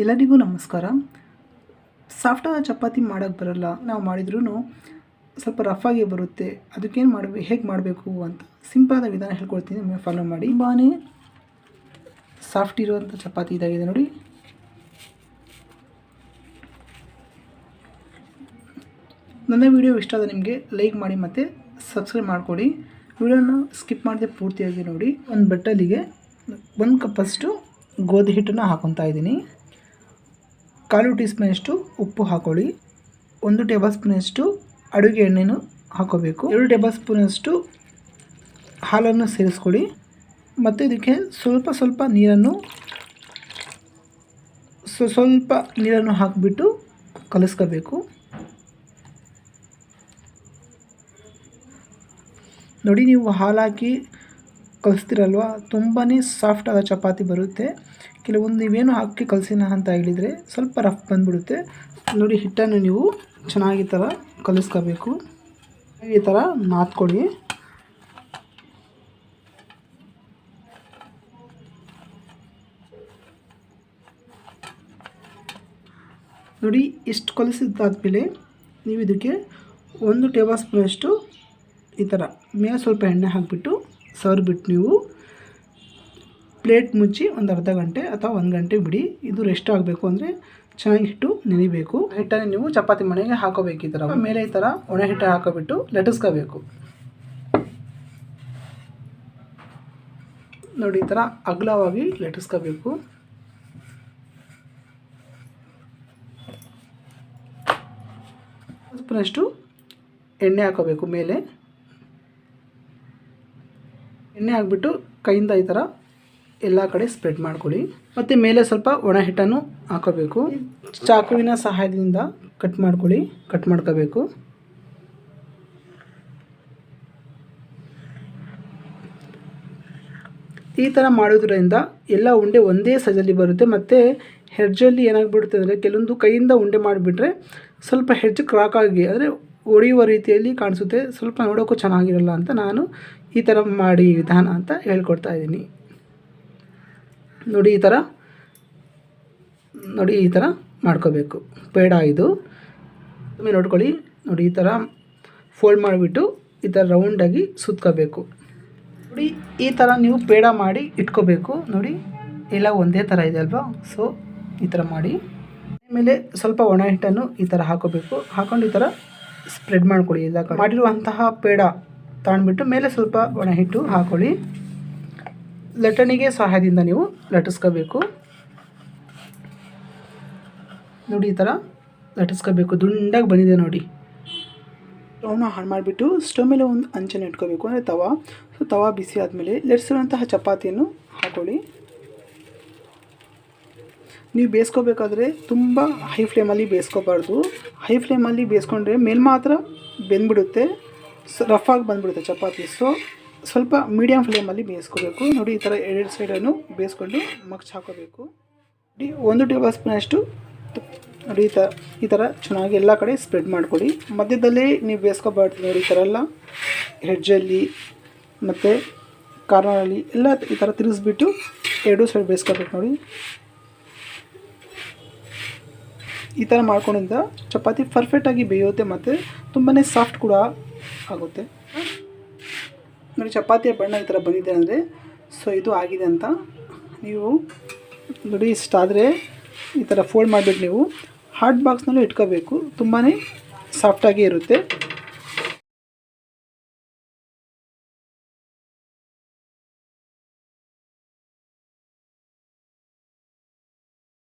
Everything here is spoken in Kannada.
ಎಲ್ಲರಿಗೂ ನಮಸ್ಕಾರ. ಸಾಫ್ಟಾದ ಚಪಾತಿ ಮಾಡೋಕ್ಕೆ ಬರಲ್ಲ, ನಾವು ಮಾಡಿದ್ರೂ ಸ್ವಲ್ಪ ರಫ್ ಆಗಿ ಬರುತ್ತೆ. ಅದಕ್ಕೇನು ಮಾಡಬೇಕು ಹೇಗೆ ಮಾಡಬೇಕು ಅಂತ ಸಿಂಪಲಾದ ವಿಧಾನ ಹೇಳ್ಕೊಡ್ತೀನಿ, ನಿಮಗೆ ಫಾಲೋ ಮಾಡಿ. ತುಂಬಾ ಸಾಫ್ಟ್ ಇರುವಂಥ ಚಪಾತಿ ಇದಾಗಿದೆ ನೋಡಿ. ನನ್ನ ವಿಡಿಯೋ ಇಷ್ಟ ಆದ ನಿಮಗೆ ಲೈಕ್ ಮಾಡಿ ಮತ್ತು ಸಬ್ಸ್ಕ್ರೈಬ್ ಮಾಡಿಕೊಡಿ. ವಿಡಿಯೋನ ಸ್ಕಿಪ್ ಮಾಡದೆ ಪೂರ್ತಿಯಾಗಿ ನೋಡಿ. ಒಂದು ಬಟ್ಟಲಿಗೆ ಒಂದು ಕಪ್ಪಷ್ಟು ಗೋಧಿ ಹಿಟ್ಟನ್ನು ಹಾಕೊತಾ ಇದ್ದೀನಿ. ಕಾಲು ಟೀ ಸ್ಪೂನಷ್ಟು ಉಪ್ಪು ಹಾಕೊಳ್ಳಿ. ಒಂದು ಟೇಬಲ್ ಸ್ಪೂನಷ್ಟು ಅಡುಗೆ ಎಣ್ಣೆಯನ್ನು ಹಾಕೋಬೇಕು. ಎರಡು ಟೇಬಲ್ ಸ್ಪೂನಷ್ಟು ಹಾಲನ್ನು ಸೇರಿಸ್ಕೊಳ್ಳಿ. ಮತ್ತು ಇದಕ್ಕೆ ಸ್ವಲ್ಪ ಸ್ವಲ್ಪ ನೀರನ್ನು ಸ್ವ- ಸ್ವಲ್ಪ ನೀರನ್ನು ಹಾಕಿಬಿಟ್ಟು ಕಲಿಸ್ಕೋಬೇಕು. ನೋಡಿ ನೀವು ಹಾಲು ಹಾಕಿ ಕಲಿಸ್ತೀರಲ್ವ ತುಂಬಾ ಸಾಫ್ಟಾದ ಚಪಾತಿ ಬರುತ್ತೆ. ಕೆಲವೊಂದು ನೀವೇನು ಹಾಕಿ ಕಲಸಿನ ಅಂತ ಹೇಳಿದರೆ ಸ್ವಲ್ಪ ರಫ್ ಬಂದುಬಿಡುತ್ತೆ. ನೋಡಿ, ಹಿಟ್ಟನ್ನು ನೀವು ಚೆನ್ನಾಗಿ ಥರ ಕಲಿಸ್ಕೋಬೇಕು. ಈ ಥರ ನಾದ್ಕೊಳ್ಳಿ. ನೋಡಿ ಎಷ್ಟು ಕಲಿಸಿದ್ದಾದಮೇಲೆ ನೀವು ಇದಕ್ಕೆ ಒಂದು ಟೇಬಲ್ ಸ್ಪೂನಷ್ಟು ಈ ಥರ ಮೇಲೆ ಸ್ವಲ್ಪ ಎಣ್ಣೆ ಹಾಕಿಬಿಟ್ಟು ಸವರ್ಬಿಟ್ಟು ನೀವು ಪ್ಲೇಟ್ ಮುಚ್ಚಿ ಒಂದು ಅರ್ಧ ಗಂಟೆ ಅಥವಾ ಒಂದು ಗಂಟೆ ಬಿಡಿ. ಇದು ರೆಸ್ಟ್ ಆಗಬೇಕು ಅಂದರೆ ಚೆನ್ನಾಗಿ ಹಿಟ್ಟು ನೆನಿಬೇಕು. ಹಿಟ್ಟನ್ನು ನೀವು ಚಪಾತಿ ಮನೆಗೆ ಹಾಕೋಬೇಕು ಈ ಥರ. ಮೇಲೆ ಈ ಥರ ಒಣ ಹಿಟ್ಟು ಹಾಕೋಬಿಟ್ಟು ಲಟಿಸ್ಕೋಬೇಕು ನೋಡಿ ಈ ಥರ ಅಗಲವಾಗಿ ಲಟಿಸ್ಕೋಬೇಕು ಸ್ಪೂನಷ್ಟು ಎಣ್ಣೆ ಹಾಕೋಬೇಕು ಮೇಲೆ. ಎಣ್ಣೆ ಹಾಕ್ಬಿಟ್ಟು ಕೈಯಿಂದ ಈ ಥರ ಎಲ್ಲ ಕಡೆ ಸ್ಪ್ರೆಡ್ ಮಾಡ್ಕೊಳ್ಳಿ. ಮತ್ತು ಮೇಲೆ ಸ್ವಲ್ಪ ಒಣ ಹಿಟ್ಟನ್ನು ಹಾಕೋಬೇಕು. ಚಾಕುವಿನ ಸಹಾಯದಿಂದ ಕಟ್ ಮಾಡ್ಕೊಳ್ಳಿ ಕಟ್ ಮಾಡ್ಕೋಬೇಕು. ಈ ಥರ ಮಾಡೋದ್ರಿಂದ ಎಲ್ಲ ಉಂಡೆ ಒಂದೇ ಸೈಜಲ್ಲಿ ಬರುತ್ತೆ. ಮತ್ತು ಹೆಜ್ಜಲ್ಲಿ ಏನಾಗ್ಬಿಡುತ್ತೆ ಅಂದರೆ ಕೆಲವೊಂದು ಕೈಯಿಂದ ಉಂಡೆ ಮಾಡಿಬಿಟ್ರೆ ಸ್ವಲ್ಪ ಹೆಜ್ಜೆ ಕ್ರಾಕ್ ಆಗಿ, ಅಂದರೆ ಒಡೆಯುವ ರೀತಿಯಲ್ಲಿ ಕಾಣಿಸುತ್ತೆ. ಸ್ವಲ್ಪ ನೋಡೋಕ್ಕೂ ಚೆನ್ನಾಗಿರಲ್ಲ ಅಂತ ನಾನು ಈ ಥರ ಮಾಡಿ ವಿಧಾನ ಅಂತ ಹೇಳ್ಕೊಡ್ತಾ ಇದ್ದೀನಿ. ನೋಡಿ ಈ ಥರ ನೋಡಿ ಈ ಥರ ಮಾಡ್ಕೋಬೇಕು. ಪೇಡ ಇದು. ನೋಡ್ಕೊಳ್ಳಿ. ನೋಡಿ ಈ ಥರ ಫೋಲ್ಡ್ ಮಾಡಿಬಿಟ್ಟು ಈ ಥರ ರೌಂಡಾಗಿ ಸುತ್ಕೋಬೇಕು. ನೋಡಿ ಈ ಥರ ನೀವು ಪೇಡ ಮಾಡಿ ಇಟ್ಕೋಬೇಕು. ನೋಡಿ ಎಲ್ಲ ಒಂದೇ ಥರ ಇದೆ ಅಲ್ವಾ? ಸೊ ಈ ಥರ ಮಾಡಿ. ಆಮೇಲೆ ಸ್ವಲ್ಪ ಒಣ ಹಿಟ್ಟನ್ನು ಈ ಥರ ಹಾಕೋಬೇಕು. ಹಾಕೊಂಡು ಈ ಥರ ಸ್ಪ್ರೆಡ್ ಮಾಡ್ಕೊಳ್ಳಿ ಎಲ್ಲ ಕಡೆ. ಮಾಡಿರುವಂತಹ ಪೇಡ ತಗೊಂಡ್ಬಿಟ್ಟು ಮೇಲೆ ಸ್ವಲ್ಪ ಒಣ ಹಿಟ್ಟು ಹಾಕೊಳ್ಳಿ. ಲಟ್ಟಣಿಗೆ ಸಹಾಯದಿಂದ ನೀವು ಲಟ್ಟಿಸ್ಕೋಬೇಕು. ನೋಡಿ ಈ ಥರ ಲಟ್ಟಿಸ್ಕೋಬೇಕು. ದುಂಡಾಗಿ ಬಂದಿದೆ ನೋಡಿ. ಸ್ಟವ್ನ ಹಾಳು ಮಾಡಿಬಿಟ್ಟು ಸ್ಟವ್ ಮೇಲೆ ಒಂದು ಅಂಚನ್ನು ಇಟ್ಕೋಬೇಕು. ಅಂದರೆ ತವಾ. ಸೊ ತವಾ ಬಿಸಿ ಆದಮೇಲೆ ಲಟ್ಸಿರುವಂತಹ ಚಪಾತಿಯನ್ನು ಹಾಕೊಳ್ಳಿ. ನೀವು ಬೇಯಿಸ್ಕೋಬೇಕಾದ್ರೆ ತುಂಬ ಹೈ ಫ್ಲೇಮಲ್ಲಿ ಬೇಯಿಸ್ಕೋಬಾರ್ದು. ಹೈ ಫ್ಲೇಮಲ್ಲಿ ಬೇಯಿಸ್ಕೊಂಡ್ರೆ ಮೇಲ್ ಮಾತ್ರ ಬೆಂದ್ಬಿಡುತ್ತೆ. ಸ ರಫ್ ಆಗಿ ಬಂದ್ಬಿಡುತ್ತೆ ಚಪಾತಿ. ಸೊ ಸ್ವಲ್ಪ ಮೀಡಿಯಮ್ ಫ್ಲೇಮಲ್ಲಿ ಬೇಯಿಸ್ಕೋಬೇಕು. ನೋಡಿ, ಈ ಥರ ಎರಡು ಸೈಡನ್ನು ಬೇಯಿಸ್ಕೊಂಡು ಮಗ್ಚ್ ಹಾಕೋಬೇಕು. ನೋಡಿ, ಒಂದು ಟೇಬಲ್ ಸ್ಪೂನಷ್ಟು ನೋಡಿ, ಈ ಥರ ಈ ಥರ ಚೆನ್ನಾಗಿ ಎಲ್ಲ ಕಡೆ ಸ್ಪ್ರೆಡ್ ಮಾಡಿಕೊಡಿ. ಮಧ್ಯದಲ್ಲೇ ನೀವು ಬೇಯಿಸ್ಕೋಬಾರ್ದು ನೋಡಿ, ಈ ಥರ ಎಲ್ಲ ಹೆಡ್ಜಲ್ಲಿ ಮತ್ತು ಕಾರ್ನರಲ್ಲಿ ಎಲ್ಲ ಈ ಥರ ತಿರುಗಿಸ್ಬಿಟ್ಟು ಎರಡೂ ಸೈಡ್ ಬೇಯಿಸ್ಕೋಬೇಕು ನೋಡಿ. ಈ ಥರ ಮಾಡ್ಕೊಂಡಿಂದ ಚಪಾತಿ ಪರ್ಫೆಕ್ಟಾಗಿ ಬೇಯುತ್ತೆ ಮತ್ತು ತುಂಬಾ ಸಾಫ್ಟ್ ಕೂಡ ಆಗುತ್ತೆ. ನೋಡಿ, ಚಪಾತಿಯ ಬಣ್ಣ ಈ ಥರ ಬಂದಿದೆ ಅಂದರೆ ಸೊ ಇದು ಆಗಿದೆ ಅಂತ ನೀವು ನೋಡಿ ಇಷ್ಟಾದರೆ ಈ ಥರ ಫೋಲ್ಡ್ ಮಾಡಿಬಿಟ್ಟು ನೀವು ಹಾಟ್ ಬಾಕ್ಸ್ನಲ್ಲೂ ಇಟ್ಕೋಬೇಕು. ತುಂಬಾ ಸಾಫ್ಟಾಗಿ ಇರುತ್ತೆ.